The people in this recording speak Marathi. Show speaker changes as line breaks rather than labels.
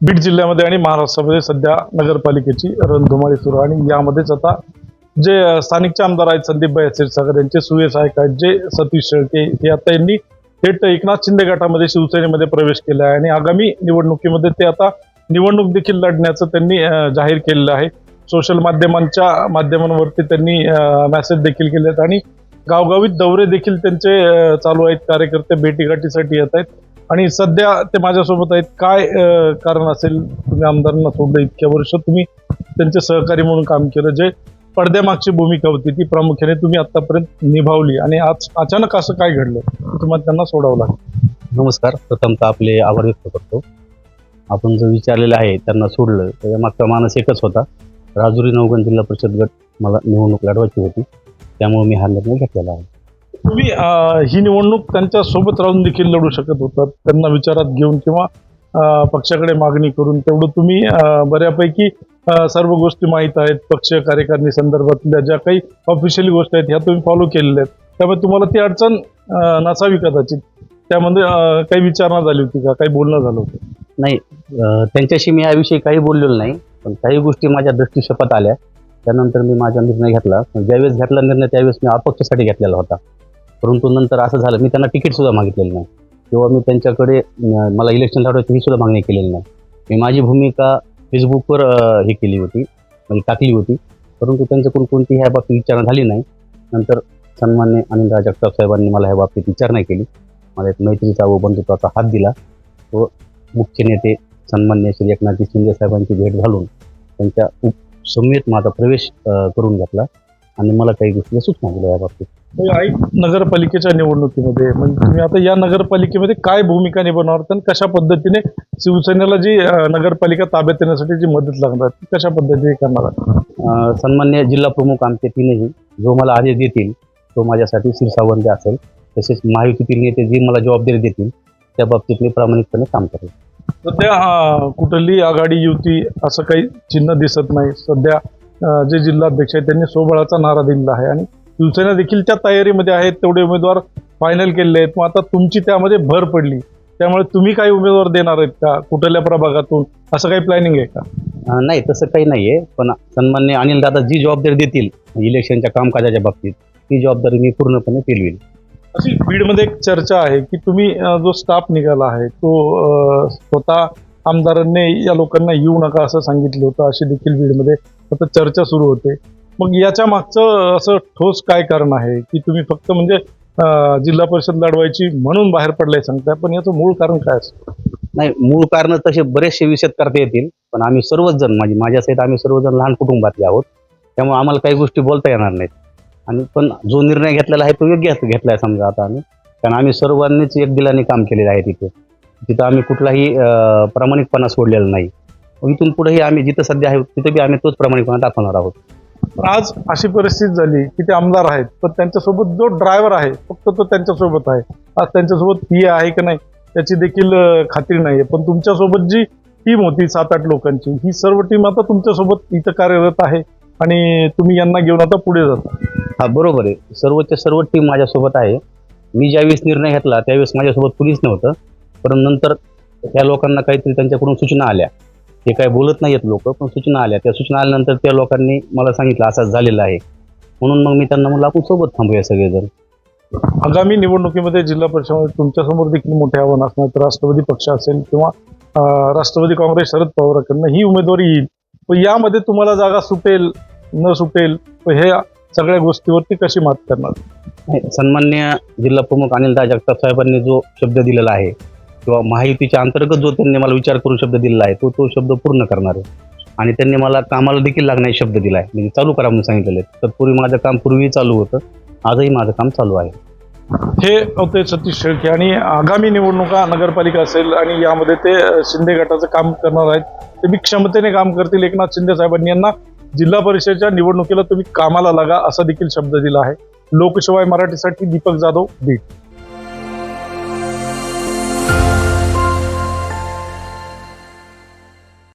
बीड जिल्ह्यामध्ये आणि महाराष्ट्रामध्ये सध्या नगरपालिकेची रणधुमाळी सुरू आणि यामध्येच आता जे स्थानिकचे आमदार आहेत संदीप भाई क्षीरसागर यांचे सुयश सहाय्यक आहेत जे सतीश शेळके हे आता यांनी थेट एकनाथ शिंदे गटामध्ये शिवसेनेमध्ये प्रवेश केला आहे. आणि आगामी निवडणुकीमध्ये ते आता निवडणूक देखील लढण्याचं त्यांनी जाहीर केलेलं आहे. सोशल माध्यमांच्या माध्यमांवरती त्यांनी मेसेज देखील केले आहेत आणि गावगावीत दौरे देखील त्यांचे चालू आहेत. कार्यकर्ते भेटीगाठीसाठी येत आहेत. आणि सध्या ते माझ्यासोबत आहेत. काय कारण असेल तुम्ही आमदारांना सोडलं इतक्या वर्ष तुम्ही त्यांचे सहकारी म्हणून काम केलं जे पडद्यामागची भूमिका होती ती प्रामुख्याने तुम्ही आतापर्यंत निभावली आणि आज अचानक असं काय घडलं तुम्हाला त्यांना सोडावं लागलं.
नमस्कार. प्रथमतः आपले आभार व्यक्त करतो. आपण जो विचारलेलं आहे त्यांना सोडलं त्याच्या मागचा मानस एकच होता. राजुरी नवगण जिल्हा परिषद गट मला निवडणूक लढवायची होती. त्यामुळे मी हा निर्णय घेतलेला आहे.
तुम्ही ही निवडणूक त्यांच्यासोबत राहून देखील लढू शकत होतात. त्यांना विचारात घेऊन किंवा पक्षाकडे मागणी करून तेवढं तुम्ही बऱ्यापैकी सर्व गोष्टी माहीत आहेत. पक्ष कार्यकारिणी संदर्भातल्या ज्या काही ऑफिशियली गोष्टी आहेत ह्या तुम्ही फॉलो केलेल्या आहेत. त्यामुळे तुम्हाला ती अडचण नसावी कदाचित. त्यामध्ये काही विचारणा झाली होती का? काही बोलणं झालं होतं?
नाही त्यांच्याशी मी याविषयी काही बोललेलो नाही पण काही गोष्टी माझ्या दृष्टीशपथ आल्या. त्यानंतर मी माझा निर्णय घेतला. ज्यावेळेस घेतला निर्णय त्यावेळेस मी अपक्षासाठी घेतलेला होता. परंतु नंतर असं झालं मी त्यांना तिकीट सुद्धा मागितलेलं नाही. किंवा मी त्यांच्याकडे मला इलेक्शन लढवायची ही सुद्धा मागणी केलेली नाही. मी माझी भूमिका फेसबुकवर हे केली होती म्हणजे टाकली होती. परंतु त्यांच्याकडून कोणती ह्या बाबतीत विचारणा झाली नाही. नंतर सन्मान्य अनिल जगताप साहेबांनी मला ह्या बाबतीत विचारणा केली. मला एक मैत्रीचा व बंधुत्वाचा हात दिला. व मुख्य नेते सन्मान्य श्री एकनाथजी शिंदे साहेबांची भेट घालून त्यांच्या उप समेत माझा प्रवेश करून घेतला. आणि मला काही गोष्टी सूचना दिल्या या बाबतीत.
आई नगरपालिकेच्या निवडणुकीमध्ये म्हणजे तुम्ही आता या नगरपालिकेमध्ये काय भूमिका निभावणार आणि कशा पद्धतीने शिवसेनेला जी नगरपालिका ताब्यात येण्यासाठी जी मदत लागणार ती कशा पद्धतीने करणार
सन्मान्य जिल्हा प्रमुख आमचे तीनही जो मला आदेश देतील तो माझ्यासाठी शिरसावंत असेल. तसेच महायुतीतील नेते जे मला जबाबदारी देतील त्या बाबतीत मी प्रामाणिकपणे काम करेल.
सध्या कुठली आघाडी युती असं काही चिन्ह दिसत नाही. सध्या जे जिल्हाध्यक्ष आहेत त्यांनी सोबळाचा नारा दिलेला आहे आणि शिवसेना देखील त्या तयारीमध्ये आहेत तेवढे उमेदवार फायनल केलेले आहेत. मग आता तुमची त्यामध्ये भर पडली. त्यामुळे तुम्ही काही उमेदवार देणार आहेत का? कुठल्या प्रभागातून? असं काही प्लॅनिंग आहे का?
नाही तसं काही नाही आहे पण सन्मान्य अनिल दादा जी जबाबदारी देतील इलेक्शनच्या कामकाजाच्या बाबतीत ती जबाबदारी मी पूर्णपणे पेलवील
अशी बीडमध्ये एक चर्चा आहे की तुम्ही जो स्टाफ निघाला आहे तो स्वतः आमदारांनी या लोकांना येऊ नका असं सांगितलं होतं. अशी देखील बीडमध्ये आता चर्चा सुरू होते. मग याच्या मागचं असं ठोस काय कारण आहे? की तुम्ही फक्त म्हणजे जिल्हा परिषद लढवायची म्हणून बाहेर पडलाय सांगताय पण याचं मूळ कारण काय असतं?
नाही मूळ कारण तसे बरेचसे विषय करता येतील पण आम्ही सर्वच जण माझी म्हणजे माझ्या सहित आम्ही सर्वजण लहान कुटुंबातले आहोत त्यामुळे आम्हाला काही गोष्टी बोलता येणार नाहीत. आणि पण जो निर्णय घेतलेला आहे तो योग्य घेतला आहे समजा आता आम्ही. कारण आम्ही सर्वांनीच एक दिलाने काम केलेलं आहे तिथे. तिथं आम्ही कुठलाही प्रामाणिकपणा सोडलेला नाही. इथून पुढेही आम्ही जिथं सध्या आहे तिथं बी आम्ही तोच प्रामाणिकपणा दाखवणार आहोत.
पण आज अशी परिस्थिती झाली की ते आमदार आहेत पण त्यांच्यासोबत जो ड्रायव्हर आहे फक्त तो त्यांच्यासोबत आहे. आज त्यांच्यासोबत पी आहे का नाही त्याची देखील खात्री नाही आहे पण तुमच्यासोबत जी टीम होती सात आठ लोकांची ही सर्व टीम आता तुमच्यासोबत इथं कार्यरत आहे आणि तुम्ही यांना घेऊन आता पुढे जाता.
हा बरोबर आहे. सर्वच्या सर्व टीम माझ्यासोबत आहे. मी ज्यावेळेस निर्णय घेतला त्यावेळेस माझ्यासोबत कुणीच नव्हतं. परंतु नंतर त्या लोकांना काहीतरी त्यांच्याकडून सूचना आल्या. ते काय बोलत नाहीत लोक पण सूचना आल्या. त्या सूचना आल्यानंतर त्या लोकांनी मला सांगितलं असंच झालेलं आहे. म्हणून मग मी त्यांना म्हणलं आपण सोबत थांबूया सगळेजण.
आगामी निवडणुकीमध्ये जिल्हा परिषदेमध्ये तुमच्यासमोर देखील मोठे आव्हान असणार तर राष्ट्रवादी पक्ष असेल किंवा राष्ट्रवादी काँग्रेस शरद पवारांकडनं ही उमेदवारी येईल. पण यामध्ये तुम्हाला जागा सुटेल न सुटेल हे सगळ्या गोष्टीवरती कशी मात करणार?
सन्मान्य जिल्हा प्रमुख अनिलदा जगताप साहेबांनी जो शब्द दिलेला आहे किंवा महायुतीच्या अंतर्गत जो त्यांनी मला विचार करून शब्द दिलेला आहे तो तो शब्द पूर्ण करणार आहे. आणि त्यांनी मला कामाला देखील लागणारे शब्द दिला आहे म्हणजे चालू करा म्हणून सांगितलेलं. आहे तत्पूर्वी माझं काम पूर्वी चालू होतं. आजही माझं काम चालू आहे.
हे होते सतीश शेळके. आणि आगामी निवडणुका नगरपालिका असेल आणि यामध्ये ते शिंदे गटाचं काम करणार आहेत. ते मी क्षमतेने काम करतील. एकनाथ शिंदे साहेबांनी यांना जिल्हा परिषदेच्या निवडणुकीला तुम्ही कामाला लागा असा देखील शब्द दिला आहे. लोकशिवाय मराठीसाठी दीपक जाधव बीड.